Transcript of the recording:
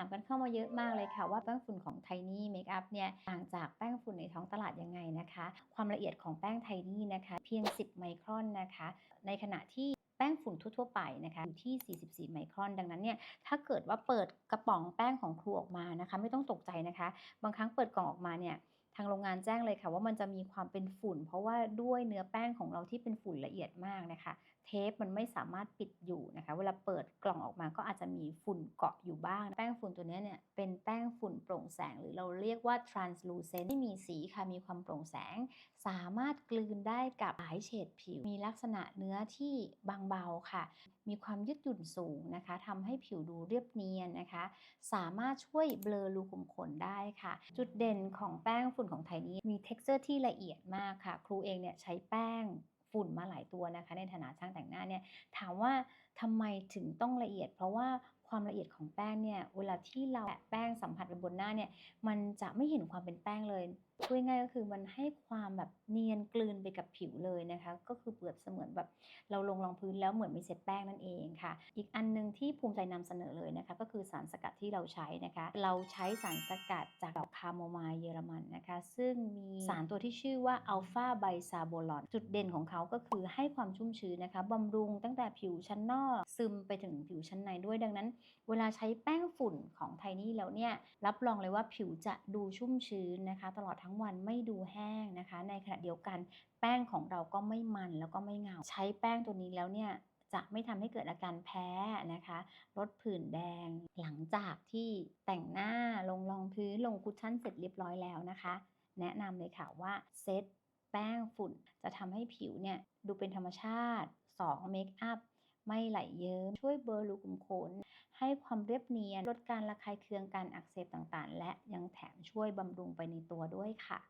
ามกันเข้ามาเยอะมากเลยค่ะ ว่าแป้งฝุ่นของไทนี่เมคอัพเนี่ยต่างจากแป้งฝุ่นในท้องตลาดยังไงนะคะ ความละเอียดของแป้งไทนี่นะคะ เพียง 10 ไมครอนนะคะ ในขณะที่แป้งฝุ่นทั่วๆไปนะคะอยู่ที่ 44 ไมครอน ดังนั้นเนี่ยถ้าเกิดว่าเปิดกระป๋องแป้งของครูออกมานะคะ ไม่ต้องตกใจนะคะ บางครั้งเปิดกล่องออกมาเนี่ย ทางโรงงานแจ้งเลยค่ะ ว่ามันจะมีความเป็นฝุ่น เพราะว่าด้วยเนื้อแป้งของเราที่เป็นฝุ่นละเอียดมากนะคะ เทปมันไม่สามารถปิดอยู่นะคะ เวลาเปิดกล่องออกมาก็อาจจะมีฝุ่นเกาะอยู่บ้าง แป้งฝุ่นตัวนี้เนี่ยเป็นแป้งฝุ่นโปร่งแสง หรือเราเรียกว่า translucent ไม่มีสีค่ะมีความโปร่งแสง สามารถกลืนได้กับหลายเฉดผิว มีลักษณะเนื้อที่บางเบาค่ะ มีความยืดหยุ่นสูงนะคะทำให้ผิวดูเรียบเนียนนะคะ สามารถช่วยเบลอรูขุมขนได้ค่ะ จุดเด่นของแป้งฝนของไทยนี้มี t e x t อร์ที่ละเอียดมากค่ะ ครูเองเนี่ยใช้แป้งฝุ่นมาหลายตัวนะคะ ในฐานะช่างแต่งหน้าเนี่ยถามว่าทำไมถึงต้องละเอียด เพราะว่า ความละเอียดของแป้งเนี่ยเวลาที่เราแปะแป้งสัมผัสไปบนหน้าเนี่ยมันจะไม่เห็นความเป็นแป้งเลยพูดง่ายก็คือมันให้ความแบบเนียนกลืนไปกับผิวเลยนะคะ ก็คือเปรียบเสมือนแบบเราลงรองพื้นแล้วเหมือนไม่เสร็จแป้งนั่นเองค่ะ อีกอันหนึงที่ภูมิใจนำเสนอเลยนะคะ ก็คือสารสกัดที่เราใช้นะคะ เราใช้สารสกัดจากดอกคาโมไมล์เยอรมันนะคะ ซึ่งมีสารตัวที่ชื่อว่าอัลฟาไบซาโบลอนจุดเด่นของเขาก็คือให้ความชุ่มชื้นนะคะบำรุงตั้งแต่ผิวชั้นนอก ซึมไปถึงผิวชั้นในด้วยดังนั้นเวลาใช้แป้งฝุ่นของไทนี่แล้วเนี่ยรับรองเลยว่าผิวจะดูชุ่มชื้นนะคะ ตลอดทั้งวันไม่ดูแห้งนะคะ ในขณะเดียวกันแป้งของเราก็ไม่มันแล้วก็ไม่เงา ใช้แป้งตัวนี้แล้วเนี่ยจะไม่ทำให้เกิดอาการแพ้นะคะ ลดผื่นแดง หลังจากที่แต่งหน้าลงรองพื้นลงคุชชั่นเสร็จเรียบร้อยแล้วนะคะ แนะนำเลยค่ะว่าเซตแป้งฝุ่นจะทำให้ผิวเนี่ยดูเป็นธรรมชาติ 2. เมคอัพ ไม่ไหลเยิ้มช่วยเบลอรูขุมขน ให้ความเรียบเนียน ลดการระคายเคืองการอักเสบต่างๆ และยังแถมช่วยบำรุงไปในตัวด้วยค่ะ